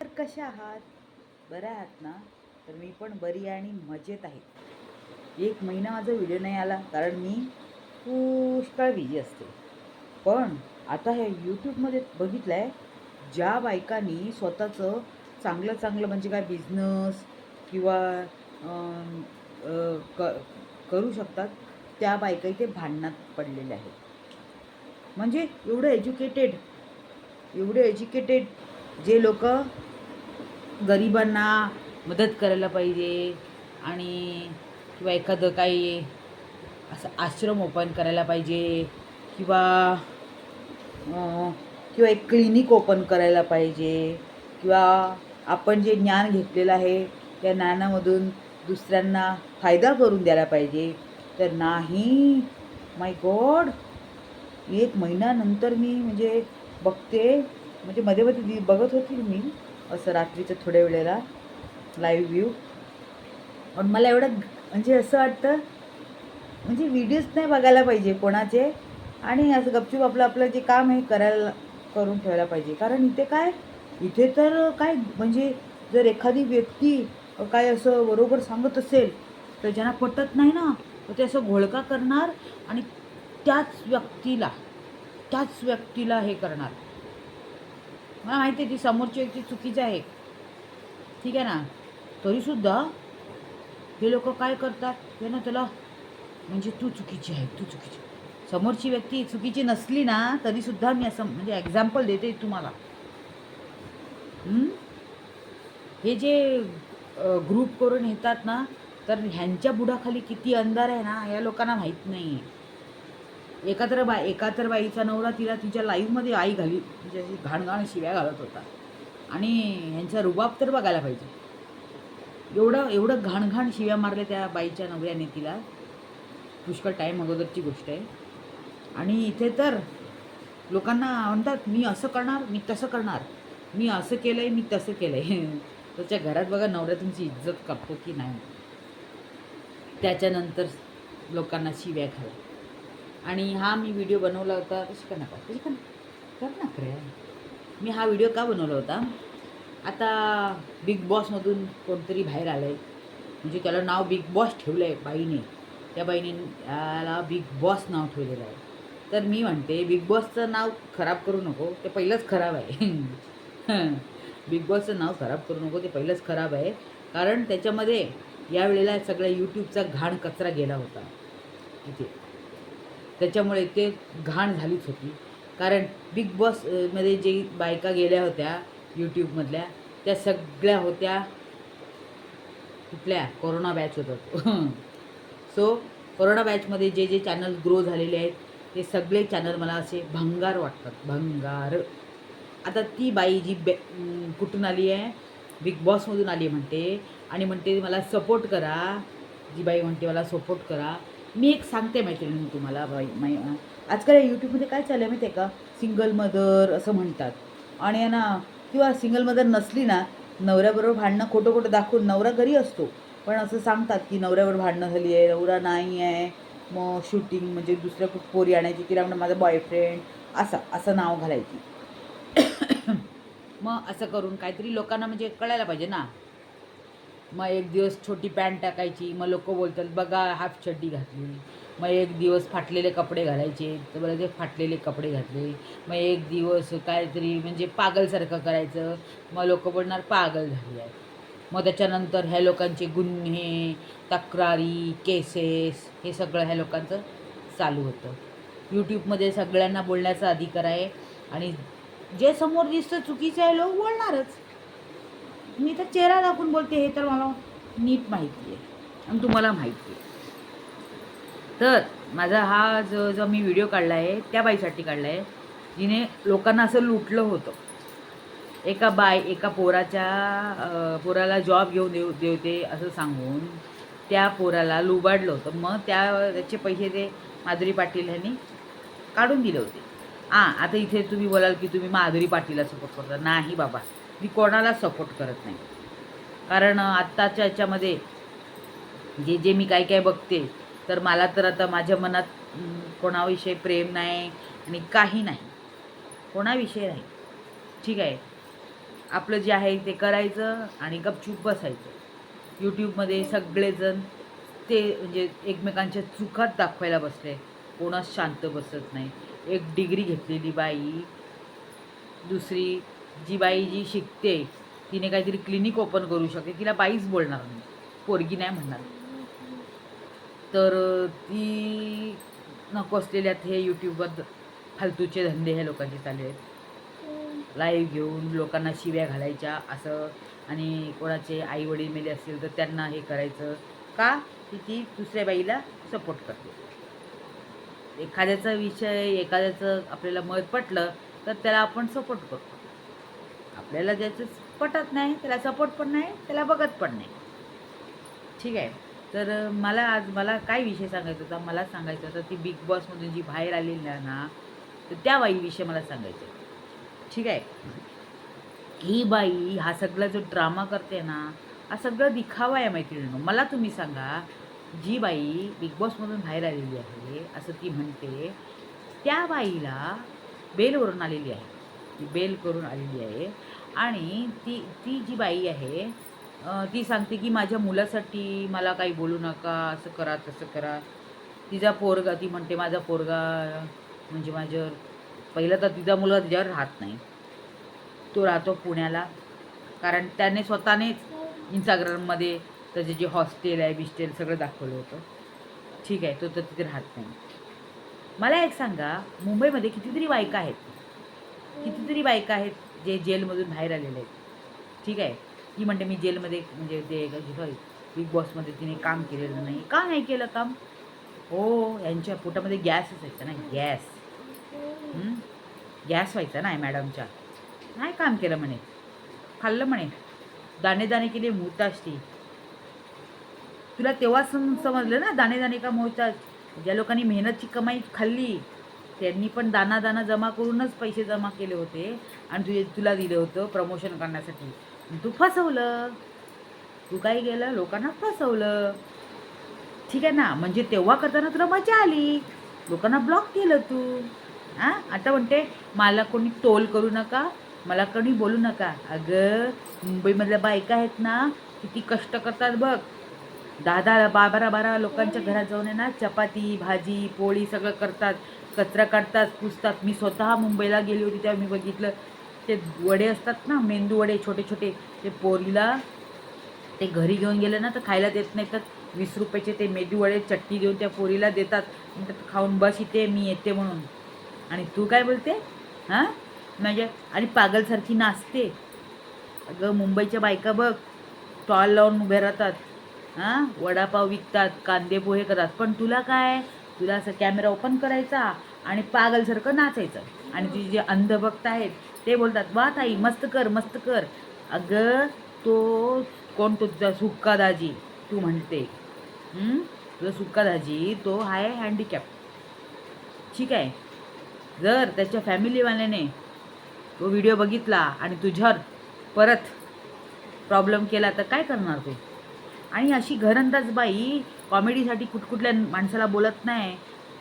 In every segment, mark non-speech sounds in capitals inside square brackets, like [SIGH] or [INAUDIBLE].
तर कशा आहात? बऱ्या आहात ना? तर मी पण बरी आणि मजेत आहे. एक महिना माझा व्हिडिओ नाही आला कारण मी पुष्कळ बिझी असते. पण आता हे यूट्यूबमध्ये बघितलं आहे ज्या बायकांनी स्वतःचं चांगलं चांगलं म्हणजे काय बिझनेस किंवा क करू शकतात त्या बायका इथे भांडणात पडलेल्या आहेत. म्हणजे एवढं एज्युकेटेड एवढे एज्युकेटेड जे लोक गरिबांना मदत करायला पाहिजे आणि किंवा एखादं काही असं आश्रम ओपन करायला पाहिजे किंवा किंवा एक क्लिनिक ओपन करायला पाहिजे किंवा आपण जे ज्ञान घेतलेलं आहे त्या ज्ञानामधून दुसऱ्यांना फायदा करून द्यायला पाहिजे. तर नाही माय गॉड एक महिन्यानंतर मी म्हणजे बघते म्हणजे मध्ये मध्ये दि- बघत होती मी असं रात्रीच्या थोड्या वेळेला लाईव्ह व्ह्यू पण मला एवढं म्हणजे असं वाटतं म्हणजे व्हिडिओज नाही बघायला पाहिजे कोणाचे. आणि असं गपचूप आपलं आपलं जे काम आहे करायला करून ठेवायला पाहिजे. कारण इथे काय इथे तर काय म्हणजे जर एखादी व्यक्ती काय असं बरोबर सांगत असेल तर ज्यांना पटत नाही ना तर ते असं घोळका करणार आणि त्याच व्यक्तीला त्याच व्यक्तीला हे करणार. मला माहिती आहे ती समोरची व्यक्ती चुकीची आहे. ठीक आहे ना? तरीसुद्धा हे लोक काय करतात? ते ना त्याला म्हणजे तू चुकीची आहे तू चुकीची. समोरची व्यक्ती चुकीची नसली ना तरीसुद्धा मी असं म्हणजे एक्झाम्पल देते तुम्हाला. हे जे ग्रुप करून येतात ना तर ह्यांच्या बुडाखाली किती अंधार आहे ना या लोकांना माहीत नाही आहे एकत्र बा बाई बाईचा नवरा तिला तिच्या लाईव्हमध्ये आई घाली म्हणजे घाणघाण शिव्या घालत होता. आणि ह्यांचा रुबाब तर बघायला पाहिजे. एवढं एवढं घाणघाण शिव्या मारल्या त्या बाईच्या नवऱ्याने तिला. पुष्कळ टाईम अगोदरची गोष्ट आहे. आणि इथे तर लोकांना म्हणतात मी असं करणार मी तसं करणार. मी असं केलं आहे मी तसं केलं आहे [LAUGHS] त्याच्या घरात बघा नवऱ्या तुमची इज्जत करतो की नाही. त्याच्यानंतर लोकांना शिव्या खाला आणि हा मी व्हिडिओ बनवला होता. तशी का नका कशी का कर ना खरे मी हा व्हिडिओ का बनवला होता? आता बिग बॉसमधून कोणतरी बाहेर आलं आहे म्हणजे त्याला नाव बिग बॉस ठेवलं आहे बाईने. त्या बाईने त्याला बिग बॉस नाव ठेवलेलं आहे. तर मी म्हणते बिग बॉसचं नाव खराब करू नको. ते पहिलंच खराब आहे. [LAUGHS] बिग बॉसचं नाव खराब करू नको. ते पहिलंच खराब आहे. कारण त्याच्यामध्ये यावेळेला सगळ्या यूट्यूबचा घाण कचरा गेला होता. तिथे त्याच्यामुळे ते घाण झालीच होती. कारण बिग बॉसमध्ये जे बायका गेल्या होत्या यूट्यूबमधल्या त्या सगळ्या होत्या कुठल्या? कोरोना बॅच होतं सो कोरोना बॅचमध्ये जे जे चॅनल ग्रो झालेले आहेत ते सगळे चॅनल मला असे भंगार वाटतात. भंगार. आता ती बाई जी बे कुठून आली आहे? बिग बॉसमधून आली आहे म्हणते. आणि म्हणते मला सपोर्ट करा. जी बाई म्हणते मला सपोर्ट करा. मी एक सांगते मैत्रिणी तुम्हाला भाई मै आजकाल या यूट्यूबमध्ये काय चाललं आहे माहिती आहे का? सिंगल मदर असं म्हणतात. आणि ना किंवा सिंगल मदर नसली ना नवऱ्याबरोबर भांडणं खोटं खोटं दाखवून नवरा घरी असतो. पण असं सांगतात की नवऱ्याबरोबर भांडणं झाली आहे नवरा नाही आहे मग शूटिंग म्हणजे दुसऱ्या खूप पोरी आणायची की म्हणणं माझा बॉयफ्रेंड असं असं नाव घालायची. [COUGHS] मग असं करून काहीतरी लोकांना म्हणजे कळायला पाहिजे ना. मग एक दिवस छोटी पॅन्ट टाकायची मग लोक बोलतात बघा हाफ चड्डी घातली. मग एक दिवस फाटलेले कपडे घालायचे तर बरं ते फाटलेले कपडे घातले. मग एक दिवस काहीतरी म्हणजे पागलसारखं करायचं. मग लोक बोलणार पागल झाली आहे. मग त्याच्यानंतर ह्या लोकांचे गुन्हे तक्रारी केसेस हे सगळं ह्या लोकांचं चालू होतं. यूट्यूबमध्ये सगळ्यांना बोलण्याचा अधिकार आहे आणि जे समोर दिसतं चुकीचं आहे लोक बोलणारच. मी तर चेहरा दाखवून बोलते हे तर मला नीट माहिती आहे आणि तुम्हाला माहिती आहे तर माझा हा जो जो मी व्हिडिओ काढला आहे त्या बाईसाठी काढला आहे जिने लोकांना असं लुटलं होतं. एका बाय एका पोराच्या पोराला जॉब घेऊन देऊ देवते असं सांगून त्या पोराला लुबाडलं होतं. मग त्या त्याचे पैसे ते माधुरी पाटील ह्यांनी काढून दिले होते. हां आता इथे तुम्ही बोलाल की तुम्ही माधुरी पाटीलला सपोर्ट करता. नाही बाबा. मी कोणाला सपोर्ट करत नाही. कारण आत्ताच्या याच्यामध्ये जे जे मी काय काय बघते तर मला तर आता माझ्या मनात कोणाविषयी प्रेम नाही आणि काही नाही. कोणाविषयी नाही. ठीक आहे. आपलं जे आहे ते करायचं आणि गपचूप बसायचं. यूट्यूबमध्ये सगळेजण ते म्हणजे एकमेकांच्या चुकात दाखवायला बसले. कोणाच शांत बसत नाही. एक डिग्री घेतलेली बाई दुसरी जी बाई जी शिकते तिने काहीतरी क्लिनिक ओपन करू शकते तिला बाईच बोलणार नाही. पोरगी नाही म्हणणार. तर ती नको असलेल्यात हे यूट्यूबवर फालतूचे धंदे ह्या लोकांचे चालू आहेत. लाईव्ह घेऊन लोकांना शिव्या घालायच्या असं. आणि कोणाचे आई वडील मेले असतील तर त्यांना हे करायचं. का? की ती दुसऱ्या बाईला सपोर्ट करते. एखाद्याचा विषय एखाद्याचं आपल्याला मत पटलं तर त्याला आपण सपोर्ट करतो. आपल्याला ज्याचं पटत नाही त्याला सपोर्ट पण नाही त्याला बघत पण नाही. ठीक आहे. तर मला आज मला काय विषय सांगायचा होता? मला सांगायचं होतं ती बिग बॉसमधून जी बाहेर आलेली आहे ना तर त्या बाईविषयी मला सांगायचं आहे. ठीक आहे? ही बाई हा सगळा जो ड्रामा करते ना हा सगळं दिखावा आहे मैत्रिणीनं. मला तुम्ही सांगा जी बाई बिग बॉसमधून बाहेर आलेली आहे असं ती म्हणते त्या बाईला बेलवरून आलेली आहे. ती बेल करून आलेली आहे. आणि ती ती जी बाई आहे ती सांगते की माझ्या मुलासाठी मला काही बोलू नका असं करा तसं करा. तिचा पोरगा ती म्हणते माझा पोरगा म्हणजे माझ्यावर पहिलं तर तिचा मुलगा तिच्यावर राहत नाही. तो राहतो पुण्याला. कारण त्याने स्वतःनेच इंस्टाग्राममध्ये त्याचे जे हॉस्टेल आहे बिस्टेल सगळं दाखवलं होतं. ठीक आहे तो तर तिथे राहत नाही. मला एक सांगा मुंबईमध्ये कितीतरी बायका आहेत. कितीतरी बायका आहेत. जे जेलमधून बाहेर आलेले आहेत. ठीक आहे? ती म्हणते मी जेलमध्ये म्हणजे ते सॉरी बिग बॉसमध्ये तिने काम केलेलं नाही. का नाही केलं काम? हो यांच्या पोटामध्ये गॅस असायचा ना गॅस. गॅस व्हायचा ना मॅडमच्या. नाही काम केलं म्हणे. खाल्लं म्हणे. दाणे दाणे केले मोहताज ती तुला तेव्हा सम समजलं ना दाणे दाणे का मोहताज ज्या लोकांनी मेहनतची कमाई खाल्ली त्यांनी पण दाना दाना जमा करूनच पैसे जमा केले होते आणि तुझे तुला दिलं होतं प्रमोशन करण्यासाठी. तू फसवलं. तू काय गेलं लोकांना फसवलं. ठीक आहे ना? म्हणजे तेव्हा करताना तुला मजा आली. लोकांना ब्लॉक केलं तू. हां? आता म्हणते मला कोणी टोल करू नका. मला कोणी बोलू नका. अगं मुंबईमधल्या बायका आहेत ना किती कष्ट करतात बघ. दहा दहा बारा बारा लोकांच्या घरात जाऊन आहे ना चपाती भाजी पोळी सगळं करतात. कचरा काढतात पुसतात. मी स्वतः मुंबईला गेली होती तेव्हा मी बघितलं. ते वडे असतात ना मेंदू वडे छोटे छोटे ते पोरीला ते घरी घेऊन गेले ना तर खायला देत नाही. तर वीस रुपयाचे ते मेदू वडे चटणी देऊन त्या पोरीला देतात. म्हणतात खाऊन बस इथे मी येते म्हणून. आणि तू काय बोलते? हां? म्हणजे आणि पागलसारखी नाचते. अगं मुंबईच्या बायका बघ स्टॉल लावून उभे राहतात. हां? वडापाव विकतात कांदे पोहे करतात. पण तुला काय? तुला असं कॅमेरा ओपन करायचा? आणि पागलसारखं नाचायचं. आणि तुझे जे अंधभक्त आहेत ते बोलतात वा ताई मस्त कर मस्त कर. अगं तो कोण तो तुझा सुक्का दाजी? तू म्हणते. तुझा सुक्का दाजी तो आहे हँडिकॅप ठीक आहे. जर त्याच्या फॅमिलीवाल्याने तो व्हिडिओ बघितला आणि तुझ्यावर परत प्रॉब्लेम केला तर काय करणार तू? आणि अशी घरंदाज बाई कॉमेडीसाठी कुठकुठल्या माणसाला बोलत नाही.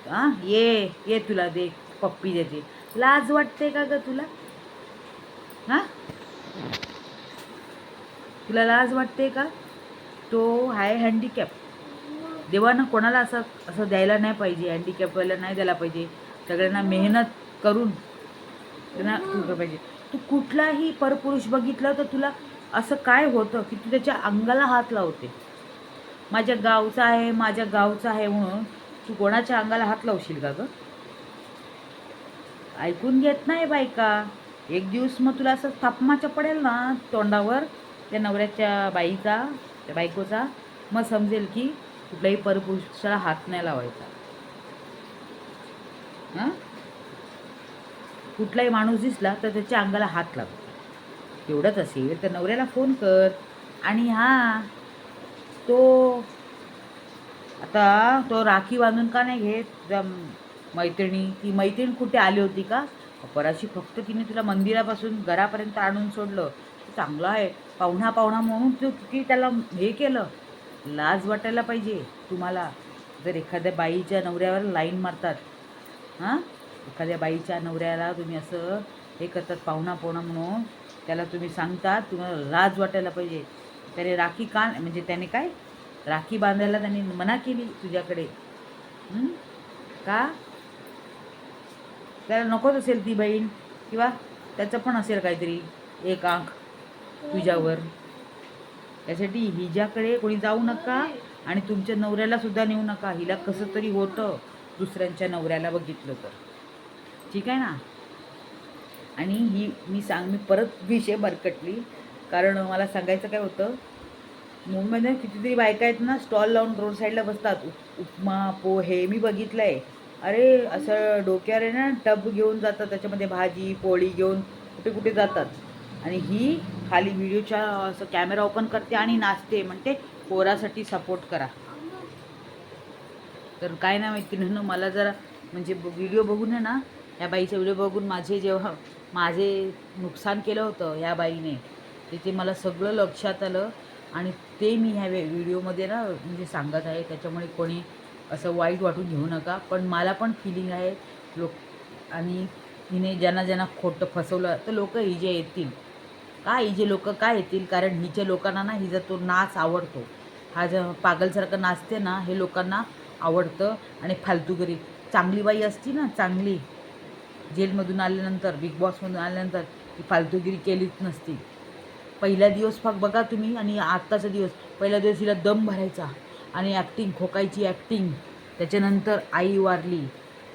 हां ये ये तुला दे पप्पी देते लाज वाटते का ग तुला? हां? तुला लाज वाटते का? तो आहे हँडिकॅप देवानं कोणाला असं असं द्यायला नाही पाहिजे हँडिकॅपवाला नाही द्यायला पाहिजे. सगळ्यांना मेहनत करून त्यांना पाहिजे. तू कुठलाही परपुरुष बघितलं तर तुला असं काय होतं की तू त्याच्या अंगाला हात लावते? माझ्या गावचा आहे माझ्या गावचा आहे म्हणून तू कोणाच्या अंगाला हात लावशील का ग? ऐकून घेत नाही बायका. एक दिवस मग तुला असं थापमाच्या पडेल ना तोंडावर त्या नवऱ्याच्या बाईचा त्या बायकोचा. मग समजेल की कुठल्याही परपुरुषाला हात नाही लावायचा. हां? कुठलाही माणूस दिसला तर त्याच्या अंगाला हात लाव. एवढंच असेल. तर नवऱ्याला फोन कर. आणि हां तो आता तो राखी बांधून का नाही घेत? तुझ्या मैत्रिणी ती मैत्रीण कुठे आली होती का? अपराशी फक्त तिने तुला मंदिरापासून घरापर्यंत आणून सोडलं. चांगलं आहे. पाहुणा पाहुणा म्हणून तू किती त्याला हे केलं. लाज वाटायला पाहिजे तुम्हाला. जर एखाद्या बाईच्या नवऱ्यावर लाईन मारतात. हां? एखाद्या बाईच्या नवऱ्याला तुम्ही असं हे करतात पाहुणा पाहुणा म्हणून. त्याला तुम्ही सांगतात तुम्हाला लाज वाटायला पाहिजे. त्याने राखी का म्हणजे त्याने काय? राखी बांधायला त्यांनी मना केली तुझ्याकडे. का? त्याला नकोच असेल ती बहीण. किंवा त्याचं पण असेल काहीतरी एक आंख तुझ्यावर. त्यासाठी हिच्याकडे कोणी जाऊ नका आणि तुमच्या नवऱ्याला सुद्धा नेऊ नका. हिला कसं तरी होतं दुसऱ्यांच्या नवऱ्याला बघितलं तर. ठीक आहे ना? आणि ही मी सांग मी परत विषय बरकटली. कारण मला सांगायचं काय होतं? मुंबईमध्ये कितीतरी बायका आहेत ना स्टॉल लावून रोड साईडला बसतात. उपमा पोहे मी बघितलं आहे अरे असं डोक्यावर आहे ना टब घेऊन जातात त्याच्यामध्ये भाजी पोळी घेऊन कुठे कुठे जातात. आणि ही खाली व्हिडिओच्या असं कॅमेरा ओपन करते आणि नाचते. म्हणते पोरासाठी सपोर्ट करा. तर काय ना मैत्रिणीनं मला जरा म्हणजे व्हिडिओ बघून आहे ना या बाईचा व्हिडिओ बघून माझे जेव्हा माझे नुकसान केलं होतं या बाईने तिथे मला सगळं लक्षात आलं. आणि ते मी ह्या वे- व्हिडिओमध्ये ना म्हणजे सांगत आहे त्याच्यामुळे कोणी असं वाईट वाटून घेऊ नका. पण मला पण फिलिंग आहे लोक आणि हिने ज्यांना ज्यांना खोटं फसवलं तर लोक हिजे येतील. का हिजे लोक काय येतील? कारण हिच्या लोकांना ना हिचा तो नाच आवडतो. हा ज पागलसारखं नाचते ना हे लोकांना आवडतं आणि फालतूगिरी चांगली बाई असती ना चांगली. जेलमधून आल्यानंतर बिग बॉसमधून आल्यानंतर ती फालतूगिरी केलीच नसती. पहिला दिवस फक्त बघा तुम्ही आणि आत्ताचा दिवस. पहिला दिवस हिला दम भरायचा आणि ॲक्टिंग खोकायची ॲक्टिंग त्याच्यानंतर आई वारली.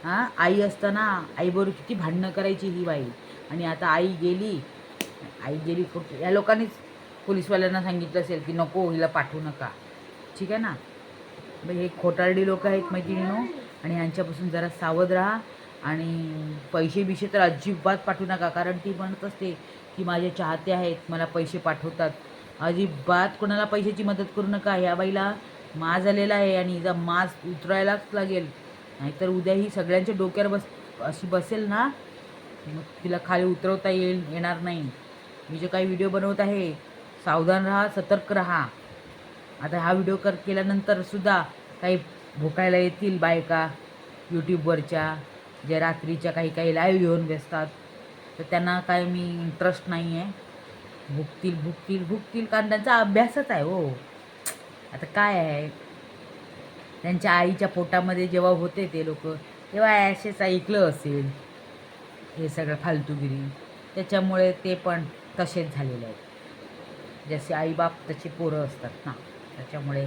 हां आई असताना आईबरोबर किती भांडणं करायची ही बाई. आणि आता आई गेली. आई गेली कुठे या लोकांनीच पोलीसवाल्यांना सांगितलं असेल की नको हिला पाठवू नका. ठीक आहे ना? मग हे खोटारडी लोक आहेत मैत्रिणीनो. आणि यांच्यापासून जरा सावध राहा. आणि पैसे बिशे तर अजिबात पाठवू नका. कारण ती म्हणत असते की माझे चाहते आहेत मला पैसे पाठवतात. अजिबात कोणाला पैशाची मदत करू नका. ह्या बाईला माज आलेला आहे आणि हिचा माज उतरायलाच लागेल. नाहीतर उद्या ही सगळ्यांच्या डोक्यावर बस अशी बसेल ना? मग तिला खाली उतरवता येईल येणार नाही. मी जे काही व्हिडिओ बनवत आहे सावधान राहा सतर्क राहा. आता हा व्हिडिओ कर केल्यानंतर सुद्धा काही भोकायला येतील बायका यूट्यूबवरच्या ज्या रात्रीच्या काही काही लाईव्ह घेऊन बसतात. तर त्यांना काय मी इंटरेस्ट नाही आहे भुकतील भुकतील भुकतील कारण त्यांचा अभ्यासच आहे हो. आता काय आहे? त्यांच्या आईच्या पोटामध्ये जेव्हा होते ते लोक तेव्हा ॲशेच ऐकलं असेल. हे सगळं फालतूगिरी. त्याच्यामुळे ते पण तसेच झालेले आहेत. जसे आईबाप तसे पोरं असतात ना. त्याच्यामुळे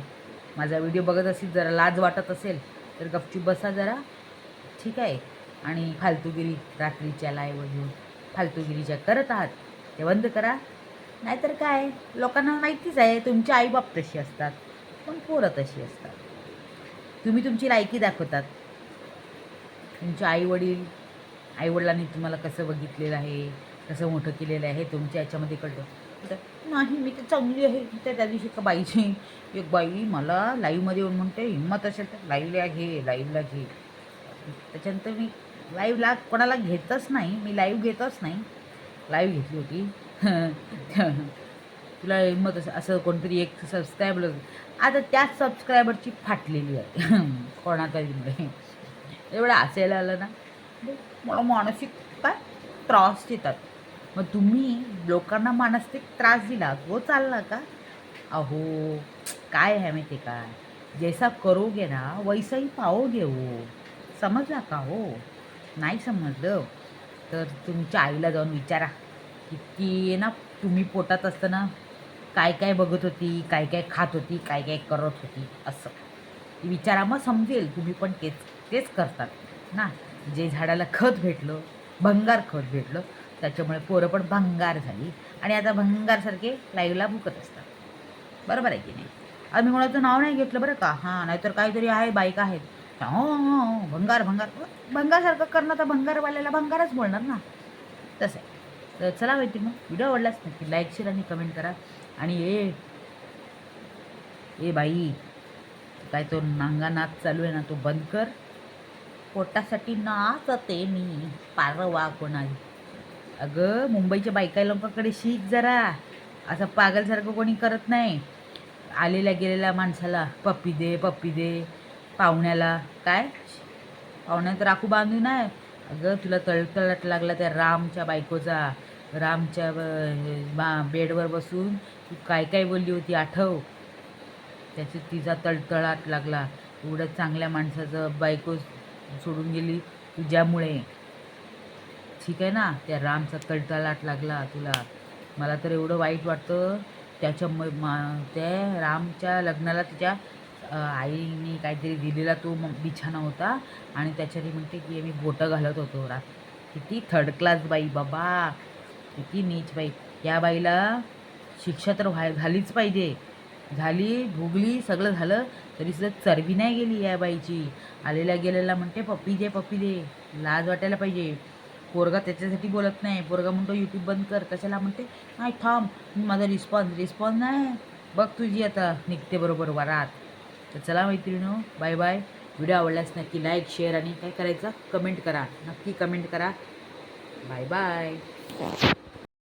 माझा व्हिडिओ बघत असेल जरा लाज वाटत असेल तर गपचूप बसा जरा. ठीक आहे? आणि फालतूगिरी रात्रीच्या लाईव्ह फालतूगिरी ज्या करत आहात. ते बंद करा. नाहीतर काय? लोकांना माहितीच आहे तुमचे आईबाप तशी असतात. पण पोरं तशी असतात. तुम्ही तुमची लायकी दाखवतात. तुमचे आईवडील आईवडिलांनी तुम्हाला कसं बघितलेलं आहे कसं मोठं केलेलं आहे तुमच्या याच्यामध्ये कळतं. तर नाही मी तर चांगली आहे. तर त्या दिवशी का बाईची एक बाई मला लाईव्हमध्ये येऊन म्हणते हिंमत असेल तर लाईव्हला घे लाईव्हला घे. त्याच्यानंतर मी लाईव्हला कोणाला घेतच नाही. मी लाईव्ह घेतच नाही. लाईव्ह घेतली होती. [LAUGHS] तुला हिंमत असं असं कोणतरी एक सबस्क्रायबर आता त्याच सबस्क्रायबरची फाटलेली आहे. [LAUGHS] कोणातरीमुळे. एवढं असायला आलं ना. मला मानसिक काय? त्रास देतात. मग तुम्ही लोकांना मानसिक त्रास दिला. तो चालला का? अहो काय आहे माहिती का? जैसा करोगे ना वैसाही पाओगे हो. समजला का हो? नाही समजलं. तर तुमच्या आईला जाऊन विचारा. की ती ना तुम्ही पोटात असताना काय काय बघत होती काय काय खात होती काय काय करत होती असं. ती विचारा मग समजेल. तुम्ही पण तेच तेच करतात. ना जे झाडाला खत भेटलं भंगार खत भेटलं त्याच्यामुळे पोरं पण भंगार झाली. आणि आता भंगारसारखे लाईव्हला भुकत असतात. बरोबर आहे की नाही? आम्ही कोणाचं नाव नाही घेतलं बरं का? हां नाहीतर काहीतरी आहे बायका आहेत. हो हो भंगार भंगार. भंगारसारखं करणं तर भंगारवाल्याला भंगारच बोलणार ना. तसं आहे. तर चला माहिती मग. व्हिडिओ आवडलाच नक्की लाईक शेअर आणि कमेंट करा. आणि ए ए बाई काय तो नांगा नाच चालू आहे ना तो बंद कर. पोटासाठी नाचते मी. पारवा कोणाली. अगं मुंबईच्या बायका लोकांकडे शीख जरा. असं पागलसारखं कोणी करत नाही. आलेल्या गेलेल्या माणसाला पप्पी दे पप्पी दे. पाहुण्याला. काय? पाहुण्यात राखू बांधू नाही अगं तुला तळतळट लागला त्या रामच्या बायकोचा. रामच्या बा बेडवर बसून तू काय काय बोलली होती? आठव. त्याची तिचा तळतळाट लागला. एवढं चांगल्या माणसाचं बायको सोडून गेली तुझ्यामुळे. ठीक आहे ना? त्या रामचा तळतळाट लागला तुला. मला तर एवढं वाईट वाटतं. त्याच्या म मा त्या रामच्या लग्नाला तिच्या आईने काहीतरी दिलेला तो मग बिछाना होता आणि त्याच्याने म्हणते की मी बोटं घालत होतो रात. किती थर्ड क्लास बाई बाबा. किती नीच बाई. या बाईला शिक्षा तर व्हाय झालीच पाहिजे. झाली भोगली सगळं झालं तरी सुद्धा चरबी नाही गेली या बाईची. आलेल्या गेलेला म्हणते पप्पी दे पप्पी दे. लाज वाटायला पाहिजे. पोरगा त्याच्यासाठी बोलत नाही. पोरगा म्हणतो यूट्यूब बंद कर. कशाला म्हणते नाही थांब. माझा रिस्पॉन्स रिस्पॉन्स नाही. बघ तुझी आता. निघते बरोबर वरात. तर चला मैत्रिणो बाय बाय व्हिडिओ आवडल्यास नक्की लाईक शेअर आणि काय करायचं? कमेंट करा. नक्की कमेंट करा. Bye bye